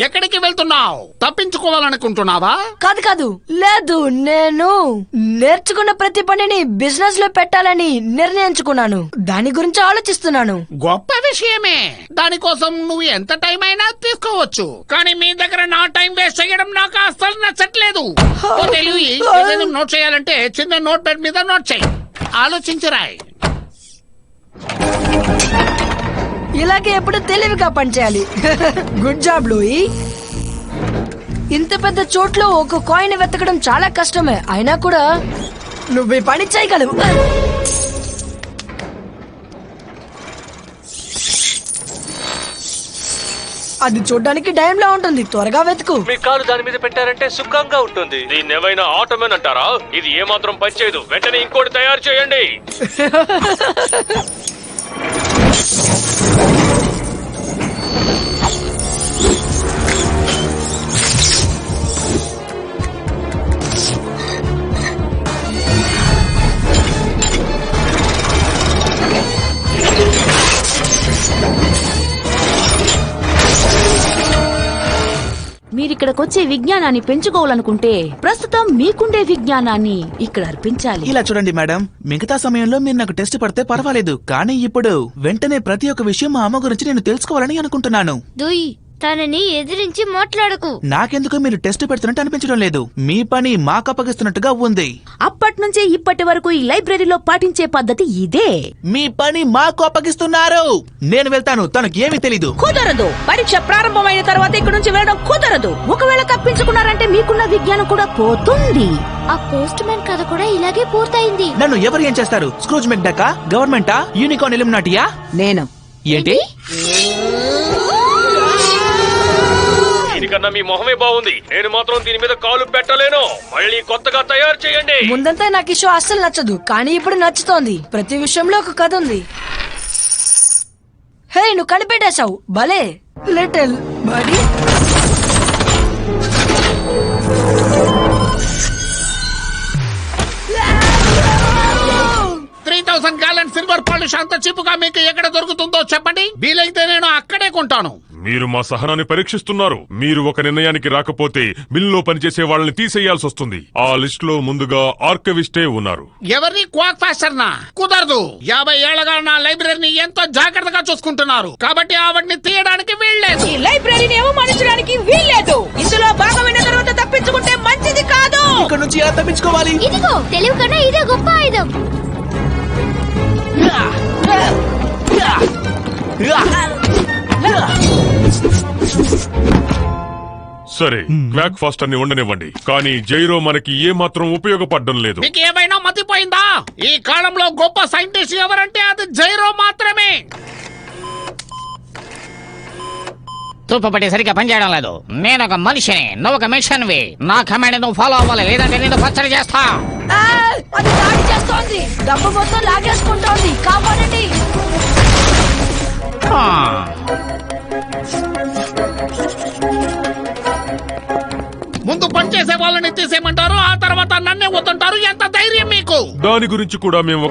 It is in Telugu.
ఎక్కడికి వెళ్తున్నావు? తప్పించుకోవాలనుకుంటున్నావా? కాదు కాదు. లేదు నేను నేర్చుకున్న ప్రతి పనిని బిజినెస్లో పెట్టాలని నిర్ణయించుకున్నాను. దాని గురించి ఆలోచిస్తున్నాను. గొప్ప విషయమే. దానికోసం నువ్వు ఎంత టైం అయినా తీసుకోవచ్చు. కానీ మీ దగ్గర నా టైం వేస్ట్ చేయడం నాకు అస్సలు నచ్చట్లేదు. ఓ తెలివి ఏదైనా నోట్ చేయాలంటే చిన్న నోట్ ప్యాడ్ మీద నోట్ చేయి. ఆలోచించి రాయ్. ఇలాగే ఎప్పుడు తెలివిగా పనిచేయాలి. గుడ్ జాబ్ లూయి ఇంత పెద్ద చోట్లో ఒక కాయిన్ వెతకడం చాలా కష్టమే. అయినా కూడా నువ్వు ఈ పని చేయగలవు. అది చూడ్డానికి డైమ్ లా ఉంటుంది. త్వరగా వెతుకు. మీ కాలు దాని మీద పెట్టారంటే సుఖంగా ఉంటుంది. దీన్ని ఏమైనా ఆటోమేన్ అంటారా? ఇది ఏమాత్రం పనిచేయదు వెంటనే ఇంకోటి తయారు చేయండి. మీరిక్కడికొచ్చే విజ్ఞానాన్ని పెంచుకోవాలనుకుంటే ప్రస్తుతం మీకుండే విజ్ఞానాన్ని ఇక్కడ అర్పించాలి. ఇలా చూడండి మేడం. మిగతా సమయంలో మీరు నాకు టెస్ట్ పడితే పర్వాలేదు. కానీ ఇప్పుడు వెంటనే ప్రతి ఒక్క విషయం మా అమ్మ గురించి నేను తెలుసుకోవాలని అనుకుంటున్నాను. దుయ్ తనని ఎదిరించి మాట్లాడకు. నాకెందుకు మీరు టెస్ట్ పెడుతున్నట్టు అనిపించడం లేదు. మీ పని మాకు అప్పగిస్తున్నట్టుగా ఉంది. అప్పటి నుంచి ఇప్పటి వరకు ఈ లైబ్రరీలో పాటించే పద్ధతి ఇదే. మీ పని మాకు అప్పగిస్తున్నారు. నేను వెళ్తాను తనకు ఏమీ తెలీదు. కుదరదు. పరీక్ష ప్రారంభమైన తర్వాత ఇక్కడ నుంచి వెళ్ళడం కుదరదు. ఒకవేళ తప్పించుకున్నారంటే మీకున్న విజ్ఞానం కూడా పోతుంది. ఆ పోస్ట్ మ్యాన్ కథ కూడా ఇలాగే పూర్తయింది. నన్ను ఎవరు ఏం చేస్తారు? స్క్రూజ్ మెక్డకా గవర్నమెంటా? యూనికాన్ ఎలిమినాటియా నేను. ఏంటి? దీనికన్నా మీ మొహమే బాగుంది. నేను మాత్రం దీని మీద కాలు పెట్టలేను. మళ్ళీ కొత్తగా తయారు చేయండి. ముందంతా నాకు ఈ షో అస్సలు నచ్చదు కానీ ఇప్పుడు నచ్చుతోంది. ప్రతి విషయంలో ఒక కథ ఉంది. హే నువ్వు కనిపెట్టేశావు. భలే. Little buddy. Three thousand gallon silver polish అంత చిప్పుగా మీకు ఎక్కడ దొరుకుతుందో చెప్పండి. వీలైతే నేను అక్కడే కొంటాను. మీరు మా సహనాన్ని పరీక్షిస్తున్నారు. మీరు ఒక నిర్ణయానికి రాకపోతే మిల్లో పనిచేసే వాళ్ళని తీసేయాల్సి వస్తుంది. ఆ లిస్ట్లో ముందుగా ఆర్కవిస్టే ఉన్నారు. ఎవరిని క్వాక్ ఫాస్టర్ నా కుదరదు. యాభై ఏళ్ళగా నా లైబ్రరీని ఎంతో జాగ్రత్తగా చూసుకుంటున్నారు. కాబట్టి ఆవిడ్ని తీయడానికి వీల్లేదు. ఈ లైబ్రరీని అవమానించడానికి వీల్లేదు. ఇందులో భాగమైన తర్వాత తప్పించుకుంటే మంచిది కాదు. ఇక్కడ నుంచి ఎలా తప్పించుకోవాలి? ఇదిగో తెలివి కన్నా ఇదే గొప్ప ఆయుధం. సరే క్వాక్ ఫాస్టర్ని ఉండనివ్వండి. కానీ జైరో మనకి ఏ మాత్రం ఉపయోగపడడం లేదు. మీకు ఏమైనా మతిపోయిందా? ఈ కాలంలో గొప్ప సైంటిస్ట్ ఎవరంటే అది జైరో మాత్రమే. తూపపట్టి సరిగ్గా పనిచేయడం లేదు. నేను ఒక మనిషిని నువ్వు ఒక మిషన్వి. నా కమాండ్ నువ్వు ఫాలో అవ్వాలి లేదంటే నేను పచ్చడి చేస్తా. ఆ, అది దాడి చేస్తోంది. డబ్బు మొత్తం లాగేసుకుంటోంది. కాపాడండి వాళ్ళని తీసేయమంటారు ఆ తర్వాత నన్నే వద్దంటారు? ఎంత ధైర్యం మీకు? దాని గురించి కూడా మేము